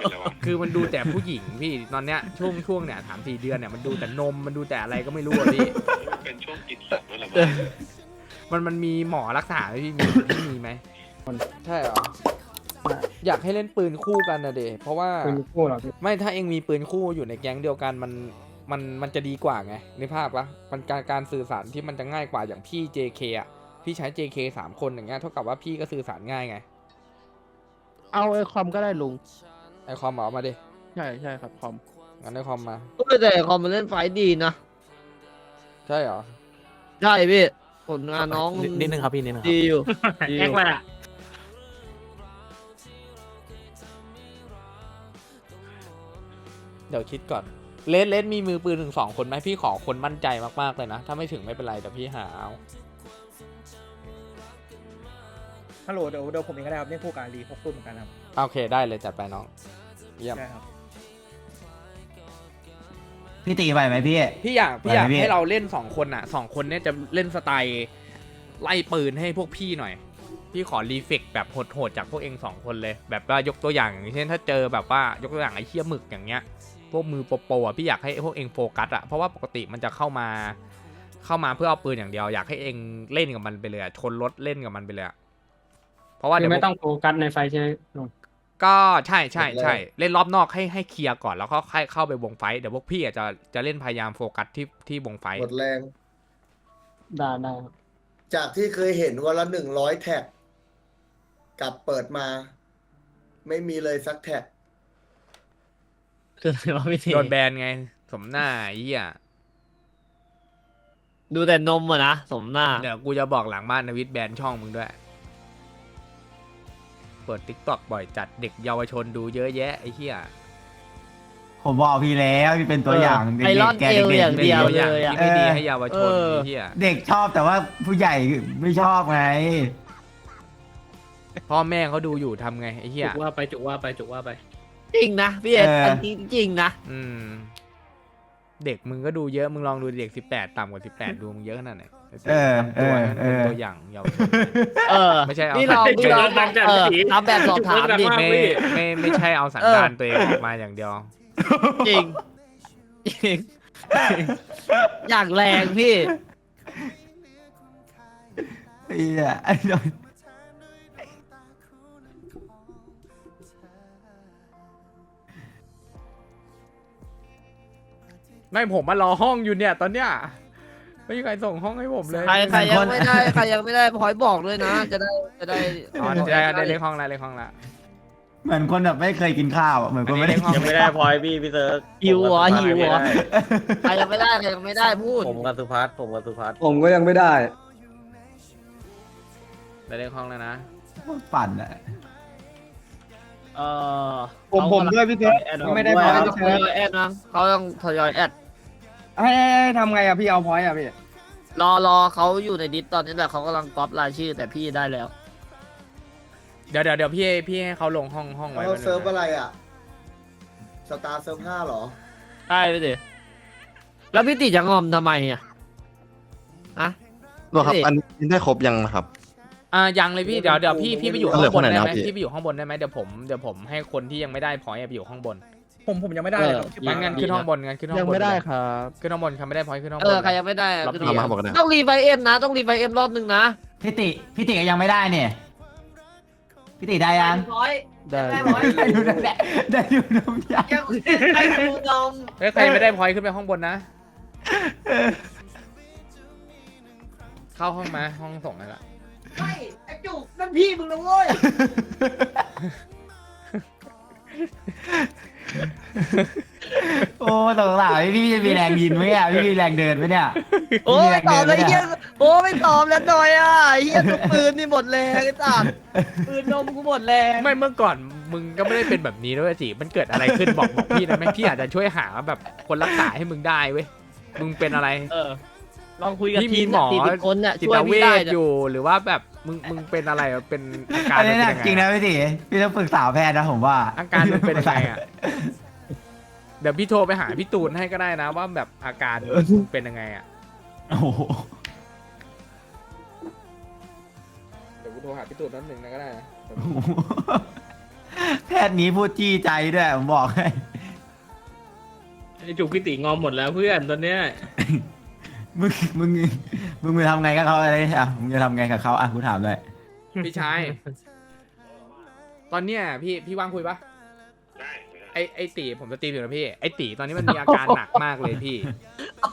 เป็นไรวะคือมันดูแต่ผู้หญิงพี่ตอนเนี้ยช่วงช่วงเนี่ยถามสี่เดือนเนี่ยมันดูแต่นมมันดูแต่อะไรก็ไม่รู้อะพี่เป็นช่วงกินสัตว์ด้วยเหรอมั้งมันมันมีหมอรักษาไหมพี่มีไม่มีไหมใช่เหรออยากให้เล่นปืนคู่กันนะเดเพราะว่าเป็นคู่เหรอพี่ไม่ถ้าเองมีปืนคู่อยู่ในแก๊งเดียวกันมันมันมันจะดีกว่าไงในภาพปะมันการการสื่อสารที่มันจะง่ายกว่าอย่างพี่ JK อะพี่ใช้ JK สามคนอย่างเงี้ยเท่ากับว่าพี่ก็สื่อสารง่ายไง เอาไอคอมก็ได้ลุง ไอคอมเอามาดิ ใช่ใช่ครับคอมงั้นไอคอมมา ก็แต่คอมมันเล่นไฟท์ดีนะใช่เหรอ ใช่พี่ผลงานน้องนิดนึงครับพี่นิดนึงครับ ดีอยู่ดีอแอกยู่มาอะเดี๋ยวคิดก่อน เลสเลสมีมือปืนถึงสองคนไหมพี่ขอคนมั่นใจมากๆเลยนะ ถ้าไม่ถึงไม่เป็นไรเดี๋ยวพี่หาเอาฮัลโหลเดี๋ยวเดี๋ยวผมเองก็ได้ครับเนี่ยคู่การรีพกตุ้นเหมือนกันครับ โอเคได้เลยจัดไปน้อง เยี่ยม ใช่ครับพี่ตีไปไหมพี่ พี่อยากพี่อยากไหวไหมพี่ ให้เราเล่นสองคนอะสองคนเนี้ยจะเล่นสไตล์ไล่ปืนให้พวกพี่หน่อย พี่ขอรีเฟกแบบโหดๆจากพวกเองสองคนเลย แบบว่ายกตัวอย่างอย่างเช่นถ้าเจอแบบว่ายกตัวอย่างไอ้เชี่ยหมึกอย่างเงี้ย พวกมือโปรๆอะพี่อยากให้พวกเองโฟกัสอะเพราะว่าปกติมันจะเข้ามา เข้ามาเพื่อเอาปืนอย่างเดียว อยากให้เองเล่นกับมันไปเลยอะชนรถเล่นกับมันไปเลยอะเพราะว่าคืเดี๋ยอวไม่ต้องโฟกัสในไฟใช่ไหมลุง ก็ใช่ใช่ใช่เล่นรอบนอกให้ให้เคลียร์ก่อนแล้วก็ค่อยเข้าไปวงไฟท์เดี๋ยวพวกพี่อาจจะจะเล่นพยายามโฟกัสที่ที่วงไฟท์หมดแรง ได้ได้ครับจากที่เคยเห็นวันละหนึ่งร้อยแท็กกลับเปิดมา ไม่มีเลยสักแท็กคืออะไรวะพี่ทีโดนแบนไง สมหน้าไอ้เหี้ยดูแต่นมอะนะสมหน้า เดี๋ยวกูจะบอกหลังบ้านนวิทย์แบนช่องมึงด้วยเปิดทิกตอกบ่อยจัดเด็กเยาวชนดูเยอะแยะไอ้เหี้ยผมบอกพี่แล้วพี่เป็นตัวอย่างไอรอนแกเอลเด็อกย่างเป็นเดียวตัวอย่างเลยอะที่ไม่ดีเออให้เยาวชนเออ ไอ้เหี้ยเด็กชอบแต่ว่าผู้ใหญ่ไม่ชอบไง พ่อแม่เขาดูอยู่ทำไงไอ้เหี้ยจุกว่าไปจุกว่าไปจุกว่าไป จริงนะพี่เอ็ดเอออั อันนี้จริงนะ อืม เด็กมึงก็ดูเยอะมึงลองดูเด็กสิบแปดต่ำกว่าสิบแปดดูมึงเยอะขนาดไหน เออทำตัวเออให้มันเป็นเออตัวอย่างเยาวชน เออไม่ใช่เอาพี่ลองจุพี่กลองดังจัดเออพี่ทำแบบสอบถามดิจุกดังมากไม่ไม่ไม่ใช่เอาสันเออดานตัวเองออกมาอย่างเดียว จริงจริง อย่างแรงพี่ ไอ้เหี้ยไอ้โดนไม่ผมมารอห้องอยู่เนี่ย ตอนเนี้ย ไม่มีใครส่งห้องให้ผมเลยใครใครยังไม่ได้ใครยังไม่ได้พอยบอกด้วยนะ จะได้จะได้อ๋อได้ได้เลขห้องแล้วเลขห้องละ เหมือนคนแบบไม่เคยกินข้าวอะเหมือนคนไม่ได้อันนี้กินยังไม่ได้พลอยพี่พี่เซิร์กหิวเหรอหิวเหรอผมใครยังไม่ได้ใครยังไม่ได้พูดกับสุพัฒน์ผมกับสุพัฒน์ผมก็ยังไม่ได้ได้เลขห้องแล้วนะปั่นอะเออผมผมด้วยพี่เซิร์ฟไม่ได้พอยต์เขาพี่ทเซิร์ฟยอยแอดนะเขาต้องทยอยแอด ให้ให้ให้ทำไงอะพี่เอาพอยต์อะพี่ รอรอเขาอยู่ในดิสตอนนี้แหละเขากำลังก๊อปรายชื่อแต่พี่ได้แล้ว เดี๋ยวเดี๋ยวเดี๋ยวพี่พี่ให้เขาลงห้องห้องไว้เขาแป๊บนึงเซิร์ฟนะอะไรอะ สตาร์เซิร์ฟห้าเหรอ ได้ไปดิแล้วพี่ติจะงอมทำไมอะอะบอกครับพี่อันนี้ได้ครบยังนะครับ อ่ายังเลยพี่เดี๋ยวเดี๋ยวพี่พี่ไปอยู่เหข้าลืองบนคนไหนได้ไหมนะครับพี่พี่ไปอยู่ข้างบนได้ไหมเดี๋ยวผมเดี๋ยวผมให้คนที่ยังไม่ได้พอยต์ไปอยู่ข้างบน ผมผมยังไม่ได้เลยครับงั้นงั้นขึ้นห้องบนงั้นขึ้นห้องบนยังไม่ได้เลยครับขึ้นห้องบนใครไม่ได้พอยต์ขึ้นห้องเอบนอใครยังไม่ได้อะรอบขึ้นเดียวมามาบอกกันนะต้องรีไฟเอ็มนะ ต้องรีไฟเอ็มรอบหนึ่งนะพี่ติพี่ติก็ยังไม่ได้เนี่ยพี่ติได้ยังร้อย ได้ได้ร้อยได้ดูได้ได้ดูน้ำยายังไอ้ดูนมเฮ้ยใครไม่ได้พอยต์ขึ้นไปห้องบนนะ เข้าห้องมาห้องส่งนั่นแหละ ไม่ไอ้จุกนั่นพี่มึงนะเว้ย พี่จะมีแรงยินไหมอะพี่มีแรงเดินไหมเนี่ยโอ้มีไม่แรงตอบเลยดินไหมเฮีนี่ยโอ้ไม่ตอบแล้วหน่อยอะเฮียทุกปืนนี่หมดแรงไอ้สัตว์ปืนนมกูหมดแรงไม่เมื่อก่อนมึงก็ไม่ได้เป็นแบบนี้ด้วยสิมันเกิดอะไรขึ้นบอกบอกพี่ได้ไหมพี่อาจจะช่วยหาแบบคนรักษาให้มึงได้เว้ยมึงเป็นอะไร เออลองคุยกับพี่มีทีมหมอ สี่สิบคนเนี่ยจิช่วยตเวพี่ได้ชเนี่ยอยู่หรือว่าแบบมึงมึงเป็นอะไรเป็นอาการอันนี้มัหนักเป็จริงยันะไพี่ติพี่ต้องปรึกษาแพทย์นะผมว่าอาการมันเป็นยังไงอะ เดี๋ยวพี่โทรไปหาพี่ตูนให้ก็ได้นะว่าแบบอาการเป็นยังไงอะ โอ้โหเดี๋ยวกูโทรหาพี่ตูนนั่นหนึ่งนะก็ได้นะแพทย์นี้พูดจี้ใจด้วยผมบอกให้ ไอ้จุกพี่ตีงอมหมดแล้วเพื่อนตอนเนี้ยมึงมึงมึงไปทำไงกับเขาอะไรอะมึงจะทำไงกับเขาอะกูถามเลยพี่ชาย ตอนเนี้ยพี่พี่ว่างคุยปะ ได้ไอไอตีผมจะตีอยู่นะพี่ไอตีตอนนี้มันมีอาการหนักมากเลยพี่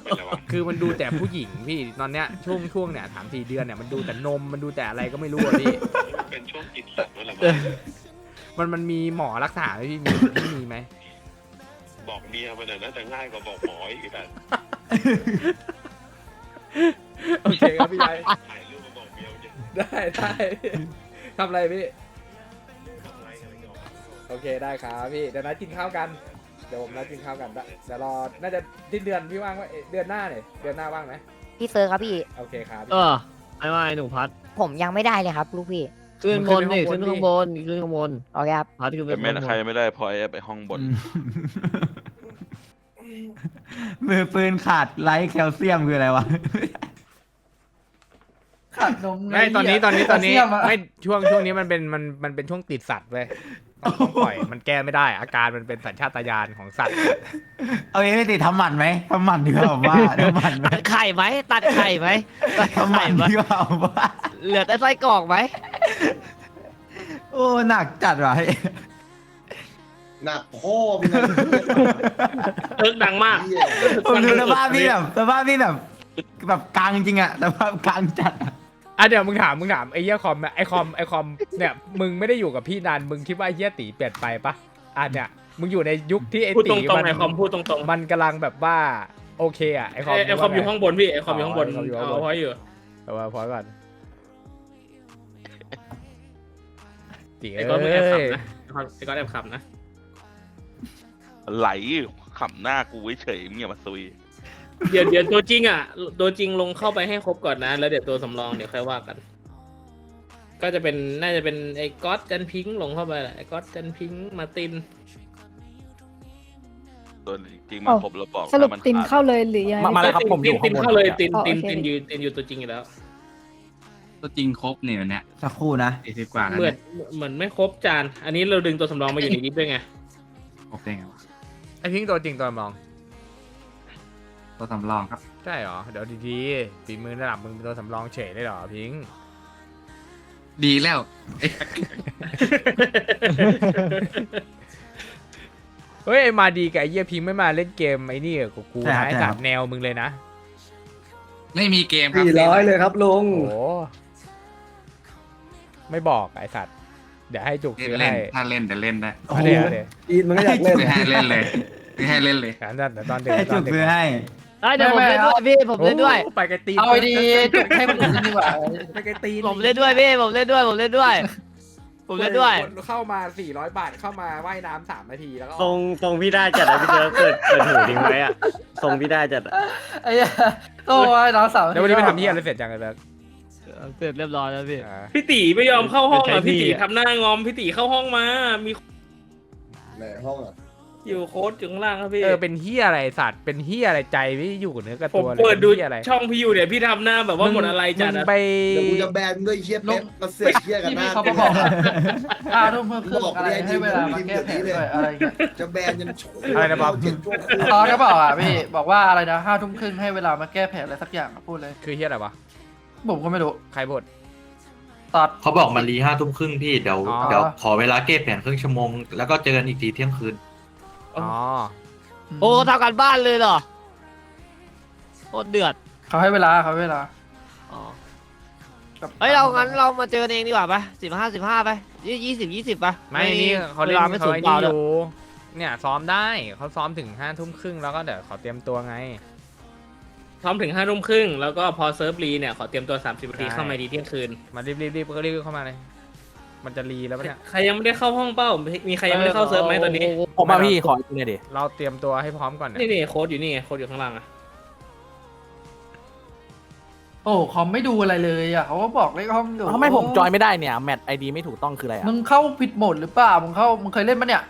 เป็นไรวะคือมันดูแต่ผู้หญิงพี่ตอนเนี้ยช่วงช่วงเนี่ยสามสี่เดือนเนี่ยมันดูแต่นมมันดูแต่อะไรก็ไม่รู้อะพี่ เป็นช่วงกินสัตว์นั่นแหละมันมันมีหมอรักษาไหมพี่มีไม่มีไหมบอกเมียมันน่ะน่าจะง่ายกว่าบอกหมออีกแต่โอเคครับพี่ชายถ่ายรูปมาบอกเมียมันจะได้ได้ทำอะไรพี่ โอเคได้ครับพี่เดี๋ยวนัดกินข้าวกัน เดี๋ยวผมนัดกินข้าวกันเดี๋ยวรอ น่าจะสิ้นเดือนพี่ว่างไหมเอ้ยเดือนหน้าเนี่ยเดือนหน้าว่างไหมพี่เซอร์ครับพี่ โอเคครับเออไอ้ว่าไอ้หนูพัดผมยังไม่ได้เลยครับ ลูกพี่ขึ้นบนนี่ขึ้นข้างบนขึ้นข้างบนโอเคครับพัดขึ้นไปแต่บแม่นใครไม่ได้พอยไปห้องบนมือปืนขาดไลท์แคลเซียมคืออะไรวะ ขาดนมไม่ตอนนี้ตอนนี้ตอนนี้เสี่ยมะไม่ช่วงช่วงนี้มันเป็นมันมันเป็นช่วงติดสัตว์เว้ย ต้องต้องปล่อย มันแก้ไม่ได้ อาการมันเป็นสัญชาตญาณของสัตว์ เอางี้ไม่ติดทำหมันไหมทำหมันดีกว่าผมว่าทำหมันไหมตัดไข่ไหมตัดไข่ไหมตัดทำหมัไข่นไหมดีกว่าผมว่าเหลือแต่ไส้กรอกไหมโอ้หนักจัดว่ะหนักพ่อมึงนะเอิร์กดังมากเหี้ยผมดูสภาพพี่แบบสภาพพี่แบบแบบกลางจริงอะสภาพกลางจัดอะ อะเดี๋ยวมึงถามมึงถามไอ้เหี้ยคอมอะไอ้คอมไอ้คอมเนี่ยมึงไม่ได้อยู่กับพี่นานมึงคิดว่าไอ้เหี้ยตีเปลี่ยนไปปะอะเนี่ยมึงอยู่ในยุคที่ไอ้พูดตตีรงมัๆไอ้คอมพูดตรงๆมันกำลังแบบว่าโอเคอะไอ้คอมไอ้ไอ้คอมอยู่ข้างบนพี่ไอ้คอมอยู่ข้างบนอ๋อไอ้คอมอยู่ข้างบนเอาไว้อยู่เอาว่าพอก่อนตีไอ้เอ้ก้อนมึงแอบขับยนะไอ้ก้อนแอบขับนะไหลขำหน้ากูเฉยๆมึงอย่ามาซุย เดี๋ยวเดี๋ยวตัวจริงอะ ตัวจริงลงเข้าไปให้ครบก่อนนะ แล้วเดี๋ยวตัวสำรองเดี๋ยวค่อยว่ากัน ก็จะเป็นน่าจะเป็นไอ้ก๊อตจันพิงค์ลงเข้าไปแหละไอ้ก๊อตจันพิงค์มาร์ติน ตัวจริงๆมาครบแล้วบอกสรุปถ้มันตินขาดเข้าเลยหรือยังไง มาเลยครับผมอยู่ตินเข้าเลยตินอ๋อตินโอเค ตินอยู่ตินอยู่ตัวจริงอยู่แล้ว ตัวจริงครบเนี่ยวันเนี้ยสักครู่นะ สี่สิบกว่าแล้วเหมือนเนี่ยเหมือนไม่ครบจาน อันนี้เราดึงตัวสำรองมาอยู่ในนี้ด้วยไง ครบได้ไงวะไอ้พิงค์ตัวจริงตัวมอง ตัวสำรองครับ ใช่เหรอ เดี๋ยวดีๆฝีมือระดับมึงเป็นตัวสำรองเฉยได้เหรอพิงค์ดีแล้วเอ้ยเฮ้ยไอ้มาดีกับไอ้เหี้ยพิงค์ไม่มาเล่นเกมไอ้นี่กับกูใช่ครันะบไอ้ใช่คสัรัตบว์แนวมึงเลยนะ ไม่มีเกมครับสี่ร้อยเลยครับลุง โอ้โหไม่บอกไอ้สัตว์ เดี๋ยวให้จุกเล่นซื้อเล่ให้นถ้าเล่นเดี๋ยวเล่นได้โอ้เอาโหเดี๋ยวเอาดี๋ยวอีนมันก็อยากเล่นไม่ให้เล่นเลยไม่ให้เล่นเลย งั้นเดี๋ยวตอนเด็กให้ตจุอนกเด็กซื้อให้ ได้เดี๋ยวผมเล่นด้วยพี่ผมเล่นด้วย โอ้ไปไกลตีนเอาดีจุกให้คนอื่นดีกว่าไปไกลตีนผมเล่นด้วยพี่ผมเล่นด้วยผมเล่นด้วย ผมเล่นด้วยคนเข้ามา 400 บาทเข้ามาว่ายน้ำสามนาทีแล้วก็ทรงทรงพี่ได้จัดอะพี่เจอเปิดเปิดหูทิ้งไว้อะทรงพี่ได้จัดอะไอ้เหี้ยโอ้ยน้องสาวแล้ววันนี้ไปทำที่อะไรเสร็จยังไงเบิร์กเสร็จเรียบร้อยแล้วพี่ อ่าพี่ตีไม่ยอมเข้าห้องใช้อะพี่พี่ตีอะทำหน้างอมพี่ตีเข้าห้องมา มีไหนห้องอะ อยู่โค้ดอยู่ข้างล่างครับพี่ เออเป็นเฮียอะไรสัตว์เป็นเฮียอะไรใจไม่อยู่กับเนื้อกับผมตัวเลยเปิดดูนหี้ยอะไรช่องพี่อยู่เนี่ยพี่ทำหน้าแบบว่าหมดอะไรจัดมึอะ งไปเดี๋ยวกูจะแบนมึงด้วยไอ้เชี่ยเป๊ปมาเสือกเชี่ยกันหน้าเขาบอกว่าห้าทุ่มเพิ่มครึ่งบอกอะไรไม่ได้ให้เวลามาแก้แผนด้วยอะไรเงี้ยจะแบนยันชั่วอะไรนะบ๊อบเจ็ดชั่วโคตรตอนก็บอกอะพี่บอกว่าอะไรนะห้าทุ่มครึ่งให้เวลามาแก้แผนอะไรสักอย่างอะพูดเลยคือเฮียอะไรวะผมก็ไม่รู้ใครบทตัดเขาบอกมารีห้าทุ่มครึ่งพี่เดี๋ยวอ๋อ เดี๋ยวขอเวลาเก็บแผนครึ่งชั่วโมง แล้วก็เจอกันอีกทีเที่ยงคืน อ๋อโอ้ทำกันบ้านเลยเหรอโคตรเดือดเขาให้เวลาเขาให้เวลาอ๋อกับเฮ้ยเรางั้นเรามาเจอกันเองดีกว่าปะสิบห้าสิบห้าไปยี่ยี่สิบยี่สิบปะไม่นี่เขาเล่นวลไม่เขาสูญไอ้เปล่านี่อเลยยู่เนี่ยซ้อมได้เขาซ้อมถึงห้าทุ่มครึ่งแล้วก็เดี๋ยวขอเตรียมตัวไง พร้อมถึงห้าทุ่มครึ่ง แล้วก็พอเซิร์ฟรีเนี่ย ขอเตรียมตัวสามสิบนาทีใช่เข้ามาดีเที่ยงคืน มารีบรีบรีบก็รีบเข้ามาเลย มันจะรีแล้วปะเนี่ยใครยังไม่ได้เข้าห้องเป้า มีใครยังไม่ได้เข้าเซิร์ฟไหมตอนนี้ ผมมาพี่ขออีกเลยดิเราเตรียมตัวให้พร้อมก่อนเนี่ยนี่นี่โค้ดอยู่นี่ไงโค้ดอยู่ข้างล่างอะโอ้คอมไม่ดูอะไรเลยอะเขาก็บอกเลขห้องอยู่ทำไมผมจอยไม่ได้เนี่ยแมทไอดีไม่ถูกต้องคืออะไรอะมึงเข้าผิดโหมดหรือเปล่ามึงเข้ามึงเคยเล่นปะเนี่ย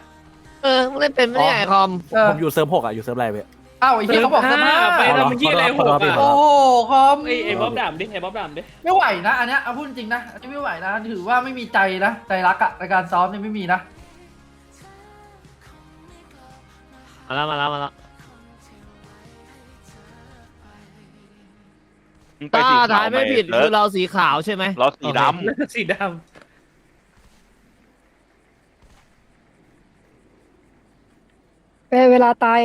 เออมึงเล่นเป็นไม่ได้ไอคอมเออผมอยู่เซิร์ฟหกอะอยู่เซิร์ฟอะไรเว้ย อ้าวไอ้เหี้ยเขาบอกสภาพไปทำมันยี่อะไรหกขอโทษขออะโทษโอ้โหคอมไอไอบ๊อบดามดิไอบ๊อบดามดิไม่ไหวนะอันเนี้ยเอาพูดจริงนะอันนี้ไม่ไหวนะถือว่าไม่มีใจนะใจรักอะในการซ้อมเนี่ยไม่มีนะมาแล้วมาแล้วมาแล้วมึงไปถ้าสีขาวถ่ายไม่ผิดเลิคืกอเราสีขาวใช่ไหมเราสีดสีดเวลาตาย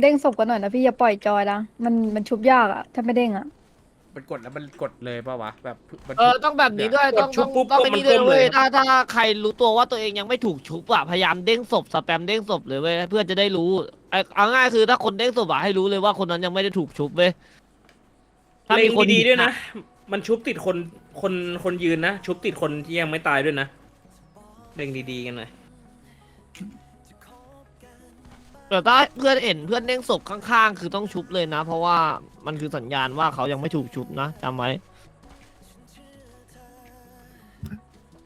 เด้งศพกันหน่อยนะพี่อย่าปล่อยจอยนะมันมันชุบยากอะถ้าไม่เด้งอะมันกดแล้วมันกดเลยป่าวะแบบมัน เออต้องแบบนี้ด้วยต้องต้องต้องเป็นนี้ด้วยเว้ยถ้าถ้าใครรู้ตัวว่าตัวเองยังไม่ถูกชุบอะพยายามเด้งศพสแปมเด้งศพเลยเว้ยเพื่อจะได้รู้ไอ้เอาง่ายคือถ้าคนเด้งศพอะให้รู้เลยว่าคนนั้นยังไม่ได้ถูกชุบเว้ยำถ้าเล็มีงคนดีๆด้วยนะ มันชุบติดคนคนคนยืนนะ ชุบติดคนที่ยังไม่ตายด้วยนะเล็งดีๆกันหน่อย แต่ถ้าเพื่อนเห็นเพื่อนเด้งศพข้างๆ คือต้องชุบเลยนะ เพราะว่ามันคือสัญญาณว่าเขายังไม่ถูกชุบนะจำไว้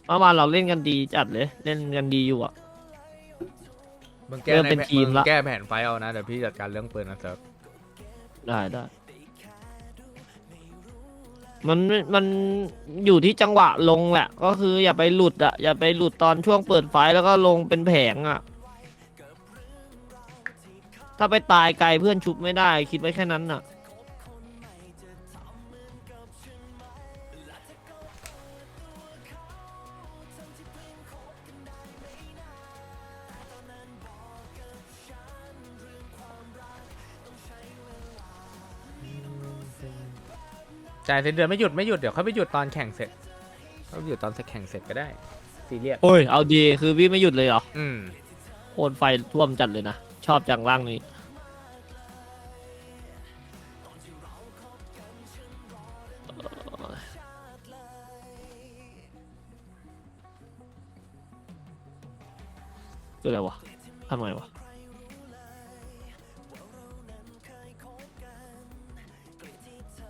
เมื่อวานเราเล่นกันดีจัดเลย เล่นกันดีอยู่อะ มึงแก้เริ่มในเป็นแผทีมมึงละ แก้แผนไฟเอานะ เดี๋ยวพี่จัดการเรื่องปืนนะเซิร์ฟได้ได้มันมันอยู่ที่จังหวะลงแหละ ก็คืออย่าไปหลุดอะอย่าไปหลุดตอนช่วงเปิดไฟแล้วก็ลงเป็นแผงอะ ถ้าไปตายไกลเพื่อนชุบไม่ได้ คิดไว้แค่นั้นน่ะ จ่ายเสร็จเดือนไม่หยุดไม่หยุดเดี๋ยวเขาไปหยุดตอนแข่งเสร็จเขาหยุดตอนแข่งเสร็จก็ได้ซีเรียสโอ้ย เอาดี คือพี่ไม่หยุดเลยเหรอ อืม โคนไฟท่วมจัดเลยนะ ชอบจังร่างนี้ คืออะไรวะทำไมวะ